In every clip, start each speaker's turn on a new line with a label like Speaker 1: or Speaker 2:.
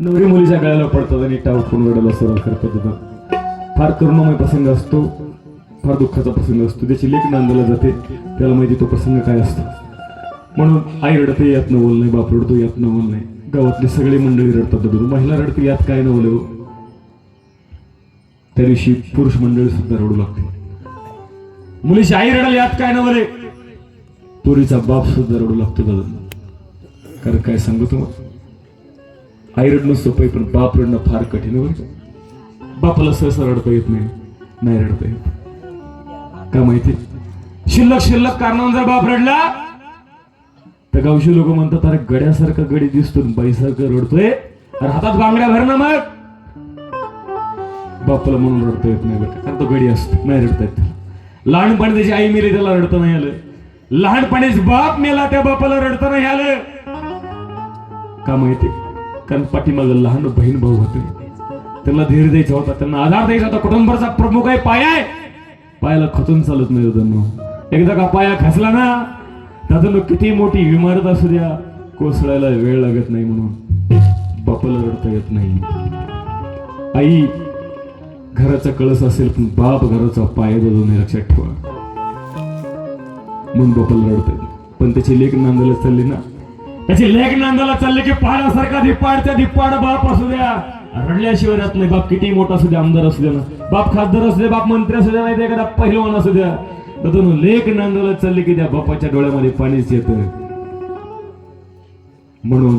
Speaker 1: नवरी मुलीच्या गळ्याला पडतात आणि टाव फोन रडायला सुरुवात करतात तिथं फार करुणामय प्रसंग असतो. फार दुःखाचा प्रसंग असतो. त्याची लेख नांदला जाते त्याला माहिती तो प्रसंग काय असतो. म्हणून आई रडते यात नवल नाही बाप रडतो यात नवल नाही गावातली सगळी मंडळी रडतात. रडतो महिला रडते यात काय नवलं हो? त्या दिवशी पुरुष मंडळी सुद्धा रडू लागते. मुलीची आई रडल यात काय नवले पोरीचा बाप सुद्धा रडू लागतो दादा कारण काय सांगू तुम्हाला? आई रडणं सोपं आहे पण बाप रडणं फार कठीण आहे बरं बापाला सहसा रडता येत नाही नाही रडता येत. का माहिती? शिल्लक शिल्लक कारणावर जर बाप रडला तर गावशी लोक म्हणतात अरे गड्यासारखा गडी दिसतो बाईसारखं रडतोय. अरे हातात बांगड्या भर ना मग. बापाला म्हणून रडता येत नाही बरं कारण तो गडी असतो नाही रडता येत लहानपणी त्याची आई मेली त्याला रडता नाही आलं. लहानपणीच बाप मेला त्या बापाला रडता नाही आलं. का माहिती? कारण पाठीमाग लहान बहीण भाऊ होते. त्यांना धीर द्यायचा होता त्यांना आधार द्यायचा होता. कुटुंबाचा प्रमुख आहे पाय आहे. पायाला खचून चालत नाही होतं एकदा का पाया खचला ना त्यातून किती मोठी इमारत असू द्या. कोसळायला वेळ लागत नाही म्हणून. बापाला रडता येत नाही. आई घराचा कळस असेल पण बाप घराचा पाय बदलून लक्षात ठेवा. म्हणून बापाला रडता येत पण त्याची लेख नांदायला चालली ना त्याची लेख नांदाला चालले की पाडासारखा धिप्पाड त्या धिप्पाड बाप असू द्या. रडल्याशिवाय राहत नाही. बाप किती मोठा असू द्या आमदार असू द्या ना. बाप खासदार असू द्या बाप मंत्री असू द्या नाही तर एखादा पहिलवान असू द्या. तर लेख नांदायला चालले की त्या बापाच्या डोळ्यामध्ये पाणीच येत म्हणून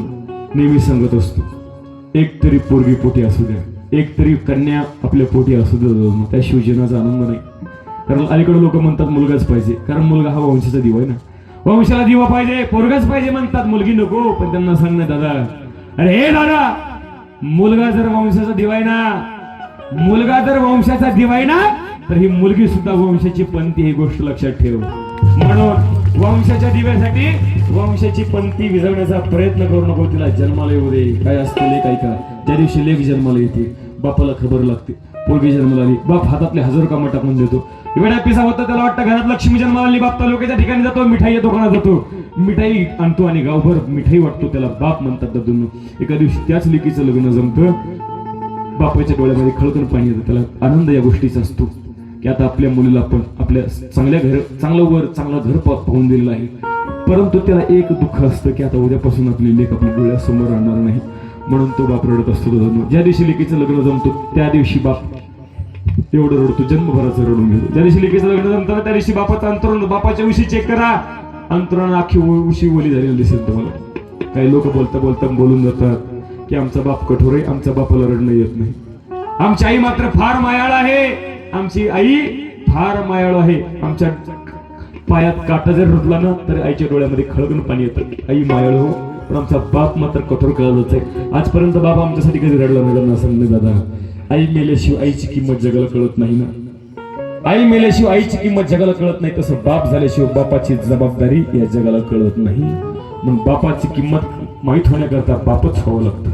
Speaker 1: नेहमी सांगत असतो एक तरी पोरगी पोटी असू द्या. एक तरी कन्या आपल्या पोटी असू द्या. त्या शिवजनाचा आनंद नाही. कारण अलीकडे लोक म्हणतात मुलगाच पाहिजे. कारण मुलगा हा वंशाचा दिवा आहे ना. वंशाला दिवा पाहिजे पोरगाच पाहिजे म्हणतात. मुलगी नको पण त्यांना सांग ना दादा. अरे हे दादा मुलगा जर वंशाचा दिवाय ना मुलगा जर वंशाचा दिवाय ना तर ही मुलगी सुद्धा वंशाची पंथी ही गोष्ट लक्षात ठेव. म्हणून वंशाच्या दिव्यासाठी वंशाची पंथी विझवण्याचा प्रयत्न करू नको तिला जन्माला येऊ दे. काय असतील काय का त्या दिवशी लेख जन्माला येते बापाला खबर लागते. पोरगी जन्माला आली बाप हातातले हजार कामं टाकून देतो. वेळा पिसा होता त्याला वाटतं घरात लक्ष्मी जन्माला आली बाप तालुक्याच्या ठिकाणी जातो मिठाई दुकानात जातो. मिठाई आणतो आणि गावभर मिठाई वाटतो त्याला. बाप म्हणतात दादून एका दिवशी त्याच लेकीचं लग्न जमतं. बापाच्या डोळ्यामध्ये खळकण पाणी येतं त्याला आनंद या गोष्टीचा असतो. की आता आपल्या मुलीला आपण आपल्या चांगल्या घर चांगलं वर चांगलं घर पाहून दिलेलं आहे. परंतु त्याला एक दुःख असतं की आता उद्यापासून आपली लेख आपल्या डोळ्यासमोर आणणार नाही. म्हणून तो बाप रडत असतो ज्या दिवशी लेकीचं लग्न जमतो त्या दिवशी बाप एवढं रडतो जन्मभराचं रडून घेतो. ज्या दिवशी लेकीचं लग्न जमतं त्या दिवशी बापाचं अंतरण बापाच्या उशी चेक करा. अंतरण आखी उशी ओली झालेली दिसेल तुम्हाला. काही लोक बोलता बोलता बोलून जातात की आमचा बाप कठोर आहे आमच्या बापाला रडणं येत नाही. आमची आई मात्र फार मायाळ आहे. आमची आई फार मायाळ आहे. आमच्या पायात काटा जर रुतला ना तर आईच्या डोळ्यामध्ये खळगण पाणी येतं. आई मायाळ हो पण आमचा बाप मात्र कठोर कळतच आहे. आजपर्यंत बाबा आमच्यासाठी कधी रडला नाही त्यांना नाही दादा. आई मेल्याशिवाय आईची किंमत जगाला कळत नाही ना. आई मेल्याशिवाय आईची किंमत जगाला कळत नाही तसं बाप झाल्याशिवाय बापाची जबाबदारी या जगाला कळत नाही. म्हणून बापाची किंमत माहीत होण्याकरता बापच व्हावं लागतं.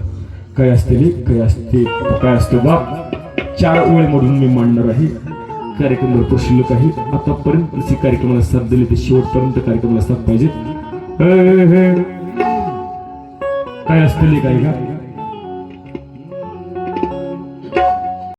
Speaker 1: काय असते लेक, काय असते काय असतो बाप? चार ओळे म्हणून मी मांडणार आहे. कार्यक्रम भरपूर शिल्लक आहे. आतापर्यंत कार्यक्रमाला साथ दिली ते शेवटपर्यंत कार्यक्रमाला साथ पाहिजे काय असते लेक आहे का